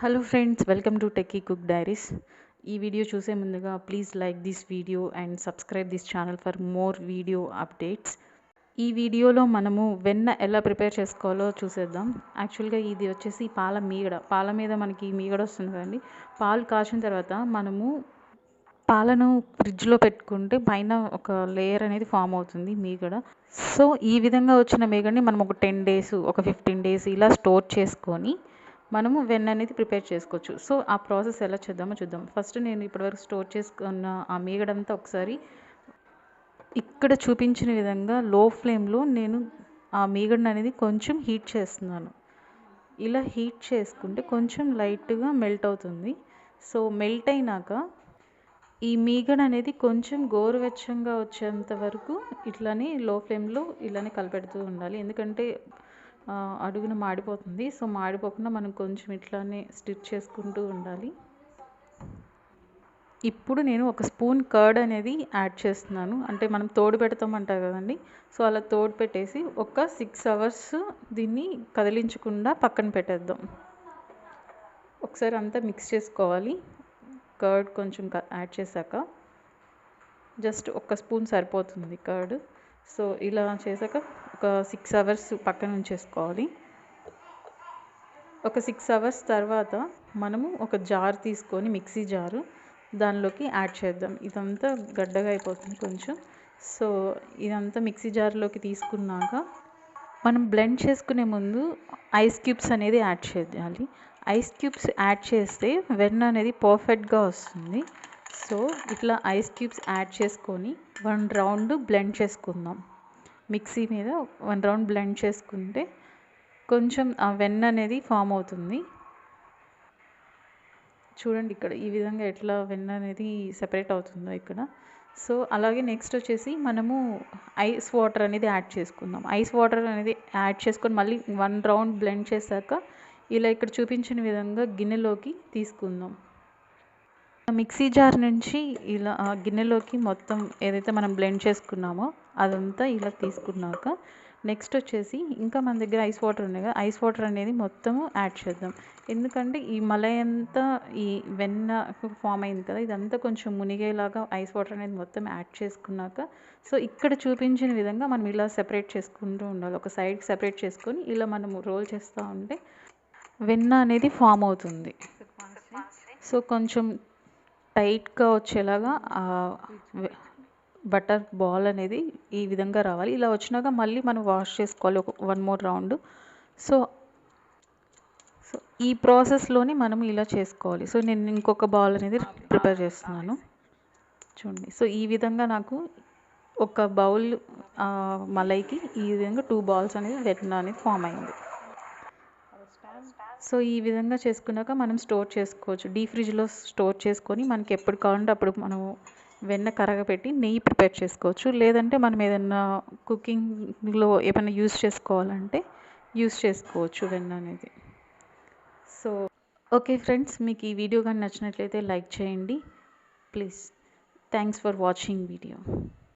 Hello friends welcome to techie cook diaries ఈ video చూసే ముందుగా please like this video and subscribe this channel for more video updates ఈ వీడియోలో మనము వెన్న ఎలా ప్రిపేర్ చేసుకోవాలో చూసేద్దాం. యాక్చువల్గా ఇది వచ్చేసి పాల మీగడ. పాల మీద మనకి మీగడ వస్తుంది కదండి. పాలు కాచిన తర్వాత మనము పాలను ఫ్రిడ్జ్లో పెట్టుకుంటే పైన ఒక లేయర్ అనేది ఫామ్ అవుతుంది మీగడ. సో ఈ విధంగా వచ్చిన మీగడని మనం ఒక టెన్ డేస్ ఒక ఫిఫ్టీన్ డేస్ ఇలా స్టోర్ చేసుకొని మనము వెన్ అనేది ప్రిపేర్ చేసుకోవచ్చు. సో ఆ ప్రాసెస్ ఎలా చేద్దామో చూద్దాం. ఫస్ట్ నేను ఇప్పటివరకు స్టోర్ చేసుకున్న ఆ మీగడంతా ఒకసారి ఇక్కడ చూపించిన విధంగా లో ఫ్లేమ్లో నేను ఆ మీగడను అనేది కొంచెం హీట్ చేస్తున్నాను. ఇలా హీట్ చేసుకుంటే కొంచెం లైట్గా మెల్ట్ అవుతుంది. సో మెల్ట్ అయినాక ఈ మీగడ అనేది కొంచెం గోరువెచ్చంగా వచ్చేంత వరకు ఇట్లానే లో ఫ్లేమ్లో ఇలానే కలిపెడుతూ ఉండాలి. ఎందుకంటే అడుగున మాడిపోతుంది. సో మాడిపోకుండా మనం కొంచెం ఇట్లానే స్టిచ్ చేసుకుంటూ ఉండాలి. ఇప్పుడు నేను ఒక స్పూన్ కర్డ్ అనేది యాడ్ చేస్తున్నాను. అంటే మనం తోడు పెడతామంటారు కదండి. సో అలా తోడు పెట్టేసి ఒక సిక్స్ అవర్స్ దీన్ని కదిలించకుండా పక్కన పెట్టేద్దాం. ఒకసారి అంతా మిక్స్ చేసుకోవాలి. కర్డ్ కొంచెం యాడ్ చేశాక. జస్ట్ ఒక స్పూన్ సరిపోతుంది కర్డ్. సో ఇలా చేశాక ఒక సిక్స్ అవర్స్ పక్కన ఉంచేసుకోవాలి. ఒక సిక్స్ అవర్స్ తర్వాత మనము ఒక జార్ తీసుకొని మిక్సీ జారు దానిలోకి యాడ్ చేద్దాం. ఇదంతా గడ్డగా అయిపోతుంది కొంచెం. సో ఇదంతా మిక్సీ జార్లోకి తీసుకున్నాక మనం బ్లెండ్ చేసుకునే ముందు ఐస్ క్యూబ్స్ అనేది యాడ్ చేయాలి. ఐస్ క్యూబ్స్ యాడ్ చేస్తే వెన్న అనేది పర్ఫెక్ట్గా వస్తుంది. సో ఇట్లా ఐస్ క్యూబ్స్ యాడ్ చేసుకొని వన్ రౌండ్ బ్లెండ్ చేసుకుందాం. మిక్సీ మీద వన్ రౌండ్ బ్లెండ్ చేసుకుంటే కొంచెం ఆ వెన్న అనేది ఫామ్ అవుతుంది. చూడండి ఇక్కడ ఈ విధంగా ఎట్లా వెన్న అనేది సెపరేట్ అవుతుందో ఇక్కడ. సో అలాగే నెక్స్ట్ వచ్చేసి మనము ఐస్ వాటర్ అనేది యాడ్ చేసుకుందాం. ఐస్ వాటర్ అనేది యాడ్ చేసుకొని మళ్ళీ వన్ రౌండ్ బ్లెండ్ చేశాక ఇలా ఇక్కడ చూపించిన విధంగా గిన్నెలోకి తీసుకుందాం. మిక్సీ జార్ నుంచి ఇలా గిన్నెలోకి మొత్తం ఏదైతే మనం బ్లెండ్ చేసుకున్నామో అదంతా ఇలా తీసుకున్నాక నెక్స్ట్ వచ్చేసి ఇంకా మన దగ్గర ఐస్ వాటర్ ఉన్నాయి కదా ఐస్ వాటర్ అనేది మొత్తము యాడ్ చేద్దాం. ఎందుకంటే ఈ మలై అంతా ఈ వెన్న ఫామ్ అయింది కదా ఇదంతా కొంచెం మునిగేలాగా ఐస్ వాటర్ అనేది మొత్తం యాడ్ చేసుకున్నాక సో ఇక్కడ చూపించిన విధంగా మనం ఇలా సెపరేట్ చేసుకుంటూ ఉండాలి. ఒక సైడ్కి సెపరేట్ చేసుకొని ఇలా మనము రోల్ చేస్తూ ఉంటే వెన్న అనేది ఫామ్ అవుతుంది. సో కొంచెం టైట్గా వచ్చేలాగా బటర్ బాల్ అనేది ఈ విధంగా రావాలి. ఇలా వచ్చినాక మళ్ళీ మనం వాష్ చేసుకోవాలి ఒక one more round. So so ఈ ప్రాసెస్లోని మనం ఇలా చేసుకోవాలి. సో నేను ఇంకొక బాల్ అనేది ప్రిపేర్ చేస్తున్నాను. చూడండి. సో ఈ విధంగా నాకు ఒక బౌల్ మలైకి ఈ విధంగా టూ బాల్స్ అనేది వెన్న అనేది ఫామ్ అయింది. సో ఈ విధంగా చేసుకున్నాక మనం స్టోర్ చేసుకోవచ్చు. డీ ఫ్రిడ్జ్లో స్టోర్ చేసుకొని మనకి ఎప్పుడు కావాలంటే అప్పుడు మనం వెన్న కరగపెట్టి నెయ్యి ప్రిపేర్ చేసుకోవచ్చు. లేదంటే మనం ఏదన్నా కుకింగ్లో ఏమైనా యూస్ చేసుకోవాలంటే యూస్ చేసుకోవచ్చు వెన్న అనేది. సో ఓకే ఫ్రెండ్స్ మీకు ఈ వీడియో కానీ నచ్చినట్లయితే లైక్ చేయండి. Please thanks for watching video.